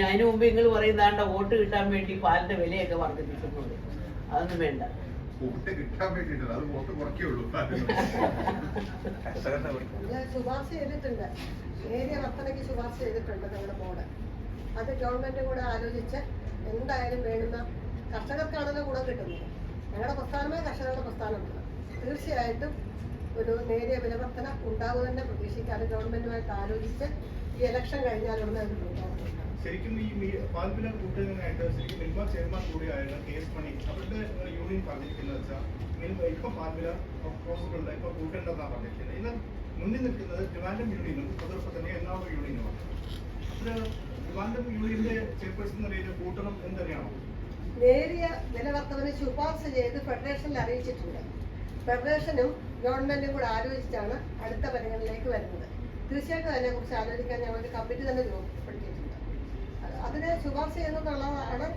ഇനി അതിനു മുമ്പ് നിങ്ങൾ പറയുന്നതാണ്ട വോട്ട് കിട്ടാൻ വേണ്ടി പാലിന്റെ വിലയൊക്കെ വർദ്ധിപ്പിക്കുന്നുണ്ട്. അതൊന്നും വേണ്ട. വോട്ട് കിട്ടാൻ വേണ്ടിയിട്ടല്ല അത് വോട്ട് കുറയ്ക്കുള്ളൂ ഞങ്ങൾ ശുപാർശ ചെയ്തിട്ടുണ്ട്. ശുപാർശ ചെയ്തിട്ടുണ്ട് നമ്മുടെ ബോർഡ്. അത് ഗവൺമെന്റ് കൂടെ ആലോചിച്ച് എന്തായാലും വേണ്ടുന്ന കർഷകർക്കാണല്ലോ ഗുണം കിട്ടുന്നത്. ഞങ്ങളുടെ പ്രസ്ഥാനമേ കർഷകരുടെ പ്രസ്ഥാനമാണ് തീർച്ചയായിട്ടും ഒരു നേരിയ വിലവർത്തന ഉണ്ടാകും തന്നെ പ്രതീക്ഷിക്കാതെ ഗവൺമെന്റുമായിട്ട് ആലോചിച്ച് ഈ ഇലക്ഷൻ കഴിഞ്ഞാൽ ഉടനെ അത് ശരിക്കും ഈ മീ- കൂട്ടുകാരനായിട്ട് ശരിക്കും മിൽമ ചെയർമാൻ കൂടിയായ കെ എസ് മണി അവരുടെ യൂണിയൻ പറഞ്ഞിരിക്കുന്നത് വെച്ചാൽ മിൽമ ഇപ്പൊ പാൽവില പ്രോസസ്സുകളുടെ ഇപ്പൊ കൂട്ടേണ്ടതാണ് പറഞ്ഞിരിക്കുന്നത്? എന്നാൽ മുന്നിൽ നിൽക്കുന്നത് ട്രിവാൻഡം യൂണിയനും അതോടൊപ്പം തന്നെ എറണാകുളം യൂണിയനുമാണ് അപ്പോൾ ട്രിവാൻഡം യൂണിയന്റെ ചെയർപേഴ്സൺ എന്ന നിലയിൽ കൂട്ടണം എന്ന് തന്നെയാണോ നേരിയ വിലവർദ്ധന ശുപാർശ ചെയ്ത് ഫെഡറേഷനിൽ അറിയിച്ചിട്ടുണ്ട്. ഫെഡറേഷനും ഗവൺമെന്റും കൂടെ ആലോചിച്ചാണ് അടുത്ത പരിഗണനയിലേക്ക് വരുന്നത്. തീർച്ചയായിട്ടും അതിനെക്കുറിച്ച് ആലോചിക്കാൻ ഞങ്ങളുടെ കമ്മിറ്റി തന്നെ അത് അതിന് ശുപാർശ ചെയ്യുന്നതാണ്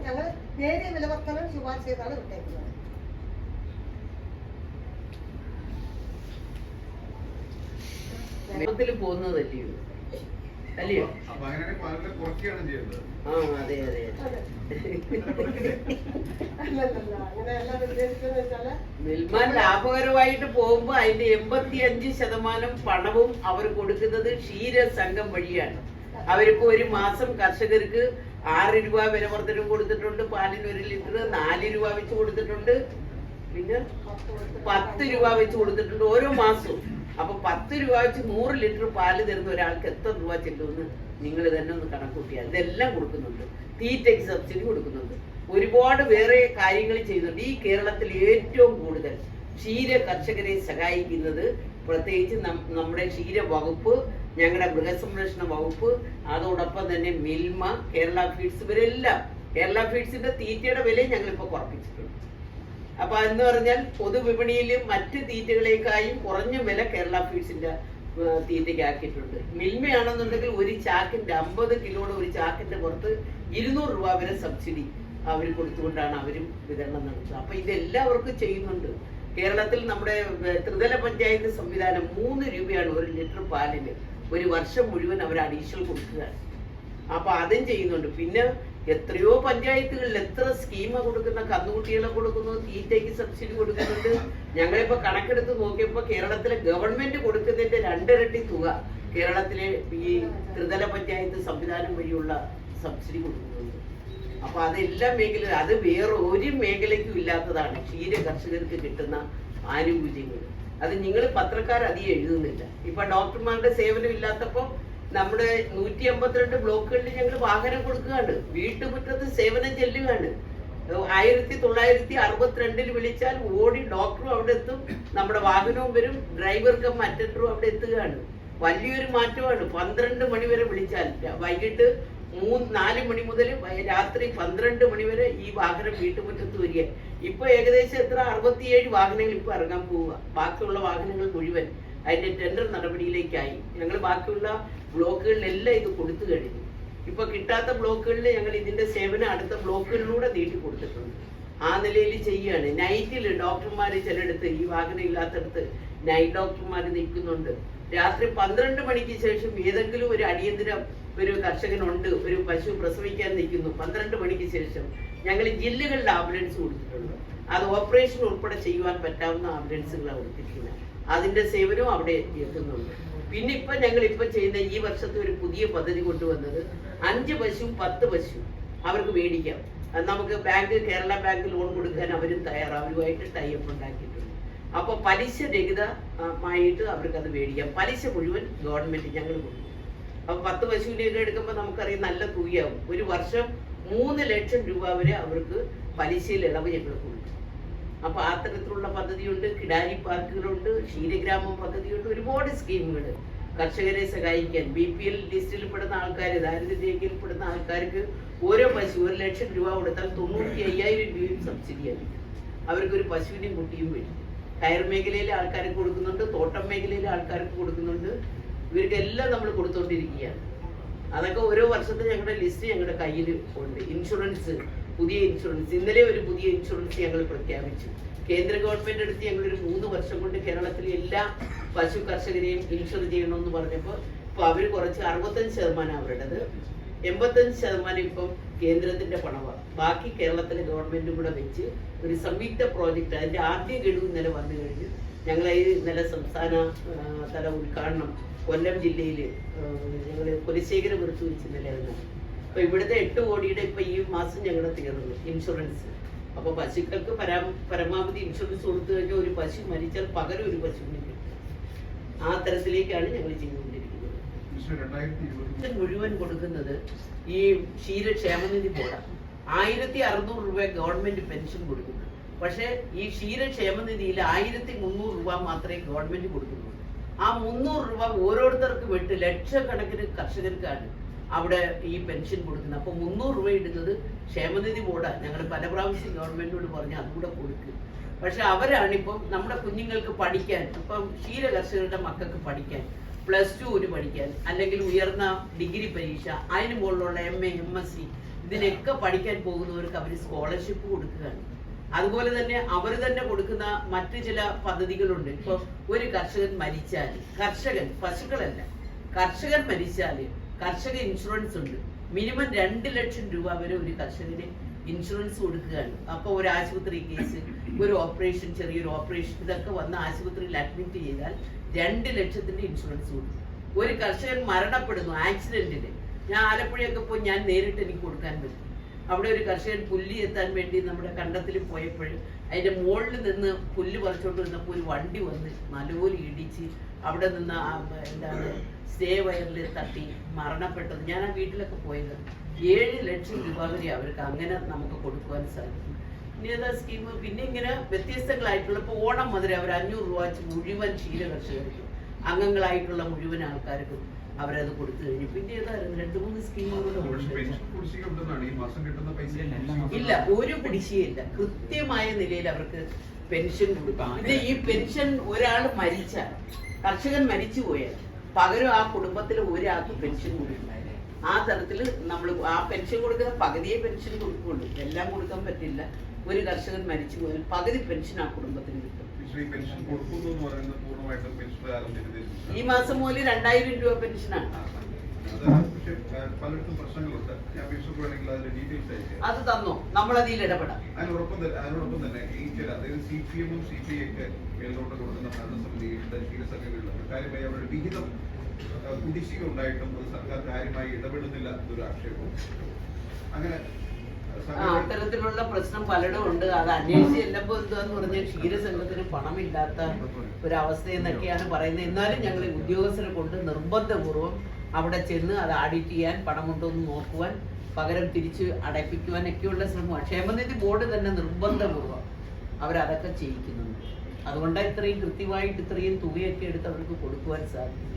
ഞങ്ങൾ നേരിയ വിലവർത്തനം ശുപാർശ ചെയ്താണ് വിട്ടേക്കുന്നത് പോകുന്നതല്ലയോ? അല്ലയോ? ആ അതെ അതെ മിൽമാൻ ലാഭകരമായിട്ട് പോകുമ്പോ അതിന്റെ എൺപത്തി അഞ്ച് ശതമാനം പണവും അവർ കൊടുക്കുന്നത് ക്ഷീര സംഘം വഴിയാണ്. അവരിപ്പോ ഒരു മാസം കർഷകർക്ക് ആറ് രൂപ വില കൊടുത്തിട്ടുണ്ട് പാലിന് ഒരു ലിറ്റർ നാല് രൂപ വെച്ച് കൊടുത്തിട്ടുണ്ട്. പിന്നെ പത്ത് രൂപ വെച്ച് കൊടുത്തിട്ടുണ്ട് ഓരോ മാസവും. അപ്പൊ പത്ത് രൂപ വെച്ച് നൂറ് ലിറ്റർ പാൽ തരുന്ന ഒരാൾക്ക് എത്ര രൂപ ചെല്ലുമെന്ന് നിങ്ങൾ തന്നെ ഒന്ന് കണക്കൂട്ടിയാൽ. ഇതെല്ലാം കൊടുക്കുന്നുണ്ട്. തീറ്റയ്ക്ക് സബ്സിഡി കൊടുക്കുന്നുണ്ട്. ഒരുപാട് വേറെ കാര്യങ്ങൾ ചെയ്യുന്നുണ്ട്. ഈ കേരളത്തിൽ ഏറ്റവും കൂടുതൽ ക്ഷീര കർഷകരെ സഹായിക്കുന്നത് പ്രത്യേകിച്ച് നമ്മുടെ ക്ഷീര വകുപ്പ് ഞങ്ങളുടെ മൃഗസംരക്ഷണ വകുപ്പ് അതോടൊപ്പം തന്നെ മിൽമ കേരള ഫീഡ്സ് ഇവരെല്ലാം കേരള ഫീഡ്സിന്റെ തീറ്റയുടെ വിലയും ഇപ്പൊ കുറപ്പിച്ചിട്ടുണ്ട്. അപ്പൊ എന്ന് പറഞ്ഞാൽ പൊതുവിപണിയിൽ മറ്റ് തീറ്റകളേക്കായും കുറഞ്ഞ വില കേരള ഫീഡ്സിന്റെ തീറ്റയ്ക്ക് ആക്കിയിട്ടുണ്ട് മിൽമയാണെന്നുണ്ടെങ്കിൽ ഒരു ചാക്കിന്റെ അമ്പത് കിലോയുടെ ഒരു ചാക്കിന്റെ പുറത്ത് ഇരുന്നൂറ് രൂപ വരെ സബ്സിഡി അവർ കൊടുത്തുകൊണ്ടാണ് അവരും വിതരണം നടത്തുന്നത്. അപ്പൊ ഇതെല്ലാവർക്കും ചെയ്യുന്നുണ്ട്. കേരളത്തിൽ നമ്മുടെ ത്രിതല പഞ്ചായത്ത് സംവിധാനം മൂന്ന് രൂപയാണ് ഒരു ലിറ്റർ പാലിന്. ഒരു വർഷം മുഴുവൻ അവർ അഡീഷണൽ കൊടുക്കുകയാണ്. അപ്പൊ അതും ചെയ്യുന്നുണ്ട്. പിന്നെ എത്രയോ പഞ്ചായത്തുകളിൽ എത്ര സ്കീമ കൊടുക്കുന്ന കന്നുകുട്ടികളെ കൊടുക്കുന്നു തീറ്റയ്ക്ക് സബ്സിഡി കൊടുക്കുന്നുണ്ട്. ഞങ്ങളിപ്പോ കണക്കെടുത്ത് നോക്കിയപ്പോ കേരളത്തിലെ ഗവൺമെന്റ് കൊടുക്കുന്നതിന്റെ രണ്ടിരട്ടി തുക കേരളത്തിലെ ഈ ത്രിതല പഞ്ചായത്ത് സംവിധാനം വഴിയുള്ള സബ്സിഡി കൊടുക്കുന്നുണ്ട്. അപ്പൊ അതെല്ലാം മേഖല അത് വേറെ ഒരു മേഖലയ്ക്കും ഇല്ലാത്തതാണ്. ക്ഷീര കർഷകർക്ക് കിട്ടുന്ന ആനുകൂല്യങ്ങൾ. അത് നിങ്ങൾ പത്രക്കാർ അധികം എഴുതുന്നില്ല. ഇപ്പൊ ഡോക്ടർമാരുടെ സേവനം ഇല്ലാത്തപ്പോ നമ്മുടെ നൂറ്റി അമ്പത്തിരണ്ട് ബ്ലോക്കുകളിൽ ഞങ്ങൾ വാഹനം കൊടുക്കുകയാണ്. വീട്ടുമുറ്റത്ത് സേവനം ചെല്ലുകയാണ്. ആയിരത്തി തൊള്ളായിരത്തി അറുപത്തിരണ്ടിൽ വിളിച്ചാൽ ഓടി ഡോക്ടറും അവിടെ എത്തും. നമ്മുടെ വാഹനവും വരും. ഡ്രൈവർക്കും അറ്റൻഡറും അവിടെ എത്തുകയാണ്. വലിയൊരു മാറ്റമാണ്. പന്ത്രണ്ട് മണി വരെ വിളിച്ചാൽ. വൈകിട്ട് മൂന്ന് നാല് മണി മുതൽ രാത്രി പന്ത്രണ്ട് മണി വരെ ഈ വാഹനം വീട്ടുമുറ്റത്ത് വരിക. ഇപ്പൊ ഏകദേശം എത്ര? അറുപത്തിയേഴ് വാഹനങ്ങൾ ഇപ്പൊ ഇറങ്ങാൻ പോവുക. ബാക്കിയുള്ള വാഹനങ്ങൾ മുഴുവൻ അതിന്റെ ടെൻഡർ നടപടിയിലേക്കായി. ഞങ്ങൾ ബാക്കിയുള്ള ബ്ലോക്കുകളിലെല്ലാം ഇത് കൊടുത്തു കഴിഞ്ഞു. ഇപ്പൊ കിട്ടാത്ത ബ്ലോക്കുകളിൽ ഞങ്ങൾ ഇതിന്റെ സേവനം അടുത്ത ബ്ലോക്കുകളിലൂടെ നീട്ടി കൊടുത്തിട്ടുണ്ട്. ആ നിലയിൽ ചെയ്യുകയാണ്. നൈറ്റിൽ ഡോക്ടർമാർ ചിലയിടത്ത് ഈ വാഹനം ഇല്ലാത്തടത്ത് നൈറ്റ് ഡോക്ടർമാർ നിൽക്കുന്നുണ്ട്. രാത്രി പന്ത്രണ്ട് മണിക്ക് ശേഷം ഏതെങ്കിലും ഒരു അടിയന്തര ഒരു കർഷകനുണ്ട് ഒരു പശു പ്രസവിക്കാൻ നിൽക്കുന്നു. പന്ത്രണ്ട് മണിക്ക് ശേഷം ഞങ്ങൾ ജില്ലകളിൽ ആംബുലൻസ് കൊടുത്തിട്ടുണ്ട്. അത് ഓപ്പറേഷൻ ഉൾപ്പെടെ ചെയ്യുവാൻ പറ്റാവുന്ന ആംബുലൻസുകളാണ് കൊടുത്തിരിക്കുന്നത് അതിന്റെ സേവനവും അവിടെ എത്തുന്നുണ്ട്. പിന്നെ ഇപ്പൊ ഞങ്ങൾ ഇപ്പൊ ചെയ്യുന്ന ഈ വർഷത്തെ ഒരു പുതിയ പദ്ധതി കൊണ്ടുവന്നത് അഞ്ച് പശു പത്ത് പശു അവർക്ക് മേടിക്കാം. നമുക്ക് ബാങ്ക് കേരള ബാങ്ക് ലോൺ കൊടുക്കാൻ അവരും തയ്യാറാവരുമായിട്ട് ടൈ അപ്പ് ഉണ്ടാക്കിയിട്ടുണ്ട്. അപ്പോൾ പലിശ രഹിതമായിട്ട് അവർക്ക് അത് മേടിക്കാം. പലിശ മുഴുവൻ ഗവൺമെന്റ് ഞങ്ങൾ കൊടുക്കും. അപ്പൊ പത്ത് പശുവിനെയൊക്കെ എടുക്കുമ്പോൾ നമുക്കറിയാം നല്ല തുകയാവും. ഒരു വർഷം മൂന്ന് ലക്ഷം രൂപ വരെ അവർക്ക് പലിശയിൽ ഇളവ് ഞങ്ങൾ കൊടുക്കും. അപ്പൊ അത്തരത്തിലുള്ള പദ്ധതിയുണ്ട് കിടാരി പാർക്കുകളുണ്ട് ക്ഷീരഗ്രാമം പദ്ധതിയുണ്ട് ഒരുപാട് സ്കീമുകൾ കർഷകരെ സഹായിക്കാൻ ബി പി എൽ ലിസ്റ്റിൽ പെടുന്ന ആൾക്കാർ ദാരിദ്ര്യരേഖയിൽ പെടുന്ന ആൾക്കാർക്ക് ഓരോ പശു ഒരു ലക്ഷം രൂപ കൊടുത്താൽ തൊണ്ണൂറ്റി അയ്യായിരം രൂപയും സബ്സിഡി ആയിരിക്കും. അവർക്കൊരു പശുവിനെയും കുട്ടിയും മേടിക്കും. കയർ മേഖലയിലെ ആൾക്കാർക്ക് കൊടുക്കുന്നുണ്ട് തോട്ടം മേഖലയിലെ ആൾക്കാർക്ക് കൊടുക്കുന്നുണ്ട്. ഇവർക്കെല്ലാം നമ്മൾ കൊടുത്തുകൊണ്ടിരിക്കുകയാണ് അതൊക്കെ ഓരോ വർഷത്തെ ഞങ്ങളുടെ ലിസ്റ്റ് ഞങ്ങളുടെ കയ്യിൽ ഉണ്ട്. ഇൻഷുറൻസ് പുതിയ ഇൻഷുറൻസ് ഇന്നലെ ഒരു പുതിയ ഇൻഷുറൻസ് ഞങ്ങൾ പ്രഖ്യാപിച്ചു. കേന്ദ്ര ഗവൺമെന്റ് അടുത്ത് ഞങ്ങൾ ഒരു മൂന്ന് വർഷം കൊണ്ട് കേരളത്തിലെ എല്ലാ പശു കർഷകരെയും ഇൻഷുർ ചെയ്യണമെന്ന് പറഞ്ഞപ്പോൾ ഇപ്പോൾ അവർ കുറച്ച് അറുപത്തഞ്ച് ശതമാനം അവരുടേത്. എൺപത്തഞ്ച് ശതമാനം ഇപ്പം കേന്ദ്രത്തിന്റെ പണമാണ്. ബാക്കി കേരളത്തിലെ ഗവൺമെന്റും കൂടെ വെച്ച് ഒരു സംയുക്ത പ്രോജക്റ്റ് അതിന്റെ ആദ്യ ഗഡു ഇന്നലെ വന്നു കഴിഞ്ഞു. ഞങ്ങൾ ഇന്നലെ സംസ്ഥാന തല ഉദ്ഘാടനം കൊല്ലം ജില്ലയിൽ ഞങ്ങൾ കുലശേഖരം എടുത്തു വെച്ച് ഇന്നലെ ആയിരുന്നു അപ്പൊ ഇവിടുത്തെ എട്ട് കോടിയുടെ ഇപ്പൊ ഈ മാസം ഞങ്ങളുടെ തീർന്നു ഇൻഷുറൻസ്. അപ്പൊ പശുക്കൾക്ക് പരാ പരമാവധി ഇൻഷുറൻസ് കൊടുത്തു കഴിഞ്ഞാൽ ഒരു പശു മരിച്ചാൽ പകരം ഒരു പശുവിന് കിട്ടും. ആ തരത്തിലേക്കാണ് ഞങ്ങൾ ചെയ്തുകൊണ്ടിരിക്കുന്നത് മുഴുവൻ കൊടുക്കുന്നത് ഈ ക്ഷീരക്ഷേമനിധി ബോർഡാണ് ആയിരത്തി അറുന്നൂറ് രൂപ ഗവൺമെന്റ് പെൻഷൻ കൊടുക്കുന്നു. പക്ഷേ ഈ ക്ഷീരക്ഷേമനിധിയിൽ ആയിരത്തി മുന്നൂറ് രൂപ മാത്രമേ ഗവൺമെന്റ് കൊടുക്കുന്നുള്ളൂ. ആ മുന്നൂറ് രൂപ ഓരോരുത്തർക്ക് വിട്ട് ലക്ഷക്കണക്കിന് കർഷകർക്കാണ് അവിടെ ഈ പെൻഷൻ കൊടുക്കുന്നത്. അപ്പൊ മുന്നൂറ് രൂപ ഇടുന്നത് ക്ഷേമനിധി ബോർഡാണ് ഞങ്ങൾ പല പ്രാവശ്യം ഗവൺമെന്റിനോട് പറഞ്ഞ് അതുകൂടെ കൊടുക്കുക പക്ഷെ അവരാണിപ്പം നമ്മുടെ കുഞ്ഞുങ്ങൾക്ക് പഠിക്കാൻ ഇപ്പം ക്ഷീര കർഷകരുടെ മക്കൾക്ക് പഠിക്കാൻ പ്ലസ് ടുവിന് പഠിക്കാൻ അല്ലെങ്കിൽ ഉയർന്ന ഡിഗ്രി പരീക്ഷ അതിന് മുകളിലുള്ള M A M S C ഇതിനൊക്കെ പഠിക്കാൻ പോകുന്നവർക്ക് അവർ സ്കോളർഷിപ്പ് കൊടുക്കുകയാണ്. അതുപോലെ തന്നെ അവർ തന്നെ കൊടുക്കുന്ന മറ്റു ചില പദ്ധതികളുണ്ട്. ഇപ്പൊ ഒരു കർഷകൻ മരിച്ചാൽ കർഷകൻ പശുക്കളല്ല കർഷകൻ മരിച്ചാൽ കർഷക ഇൻഷുറൻസ് ഉണ്ട്. മിനിമം രണ്ട് ലക്ഷം രൂപ വരെ ഒരു കർഷകന് ഇൻഷുറൻസ് കൊടുക്കുകയാണ്. അപ്പൊ ഒരു ആശുപത്രി കേസ് ഒരു ഓപ്പറേഷൻ ചെറിയൊരു ഓപ്പറേഷൻ ഇതൊക്കെ വന്ന് ആശുപത്രിയിൽ അഡ്മിറ്റ് ചെയ്താൽ രണ്ട് ലക്ഷത്തിന്റെ ഇൻഷുറൻസ് കൊടുക്കും ഒരു കർഷകൻ മരണപ്പെടുന്നു ആക്സിഡന്റിന് ഞാൻ ആലപ്പുഴയൊക്കെ പോയി ഞാൻ നേരിട്ട് എനിക്ക് കൊടുക്കാൻ പറ്റും. അവിടെ ഒരു കർഷകൻ പുല്ല് എത്താൻ വേണ്ടി നമ്മുടെ കണ്ടത്തിൽ പോയപ്പോൾ അതിന്റെ മുകളിൽ നിന്ന് പുല്ല് പറിച്ചോണ്ട് നിന്നപ്പോൾ ഒരു വണ്ടി വന്ന് നല്ലപോലെ ഇടിച്ച് അവിടെ നിന്ന് എന്താണ് സ്റ്റേ വയറിൽ തട്ടി മരണപ്പെട്ടത്. ഞാൻ ആ വീട്ടിലൊക്കെ പോയത്. ഏഴ് ലക്ഷം രൂപ വരെ അവർക്ക് അങ്ങനെ നമുക്ക് കൊടുക്കുവാൻ സാധിക്കും. ഇനി ഏതാ സ്കീം പിന്നെ ഇങ്ങനെ വ്യത്യസ്തങ്ങളായിട്ടുള്ള ഇപ്പോൾ ഓണം മുതൽ അവർ അഞ്ഞൂറ് രൂപ വെച്ച് മുഴുവൻ ക്ഷീര കർഷകർക്കും അംഗങ്ങളായിട്ടുള്ള മുഴുവൻ ആൾക്കാർക്കും അവരത് കൊടുത്തു കഴിഞ്ഞു. പിന്നെ ഏതായിരുന്നു രണ്ട് മൂന്ന് സ്കീമുകൾ പെൻഷൻ കുടിശ്ശിക ഉണ്ടെന്നാണ് ഈ മാസം കിട്ടുന്ന പൈസ ഇല്ല ഒരു കുടിശ്ശിയില്ല കൃത്യമായ നിലയിൽ അവർക്ക് പെൻഷൻ കൊടുക്കാം. ഇത് ഈ പെൻഷൻ ഒരാൾ മരിച്ചാൽ കർഷകൻ മരിച്ചു പോയാൽ പകരം ആ കുടുംബത്തിൽ ഒരാൾക്ക് പെൻഷൻ കൊടുക്കും ആ തരത്തിൽ നമ്മൾ ആ പെൻഷൻ കൊടുക്കുന്ന പകുതിയെ പെൻഷൻ കൊടുക്കുള്ളൂ. എല്ലാം കൊടുക്കാൻ പറ്റില്ല. ഒരു കർഷകൻ മരിച്ചു പോയാൽ പകുതി പെൻഷൻ ആ കുടുംബത്തിന് കിട്ടും. ഈ മാസം മുതൽ രണ്ടായിരം രൂപ പെൻഷനാണ് അത് തന്നോ? നമ്മൾ നമ്മളതിൽ ഇടപെടാം. അതിനോടൊപ്പം തന്നെ അതിനോടൊപ്പം തന്നെ ഈ ചില അതായത് സി പി എമ്മും സി പി ഒക്കെ മേൽനോട്ടം കൊടുക്കുന്ന ഭരണസമിതികളുടെ ക്ഷീരസംഘങ്ങളിലും കാര്യമായി അവരുടെ വിഹിതം കുടിശ്ശിക ഉണ്ടായിട്ടും അത് സർക്കാർ കാര്യമായി ഇടപെടുന്നില്ല എന്നൊരു ആക്ഷേപം അങ്ങനെ അത്തരത്തിലുള്ള പ്രശ്നം പലയിടും ഉണ്ട്. അത് അന്വേഷിച്ച് ചെല്ലുമ്പോൾ എന്താന്ന് പറഞ്ഞാൽ ക്ഷീരസംഘത്തിന് പണമില്ലാത്ത ഒരവസ്ഥ എന്നൊക്കെയാണ് പറയുന്നത്. എന്നാലും ഞങ്ങൾ ഉദ്യോഗസ്ഥരെ കൊണ്ട് നിർബന്ധപൂർവം അവിടെ ചെന്ന് അത് ആഡിറ്റ് ചെയ്യാൻ പണമുണ്ടോ എന്ന് നോക്കുവാൻ പകരം തിരിച്ച് അടയ്പ്പിക്കുവാൻ ഒക്കെയുള്ള ശ്രമമാണ്. ക്ഷേമനിധി ബോർഡ് തന്നെ നിർബന്ധപൂർവം അവരതൊക്കെ ചെയ്യിക്കുന്നുണ്ട്. അതുകൊണ്ടാണ് ഇത്രയും കൃത്യമായിട്ട് ഇത്രയും തുകയൊക്കെ എടുത്ത് അവർക്ക് കൊടുക്കുവാൻ സാധിക്കും.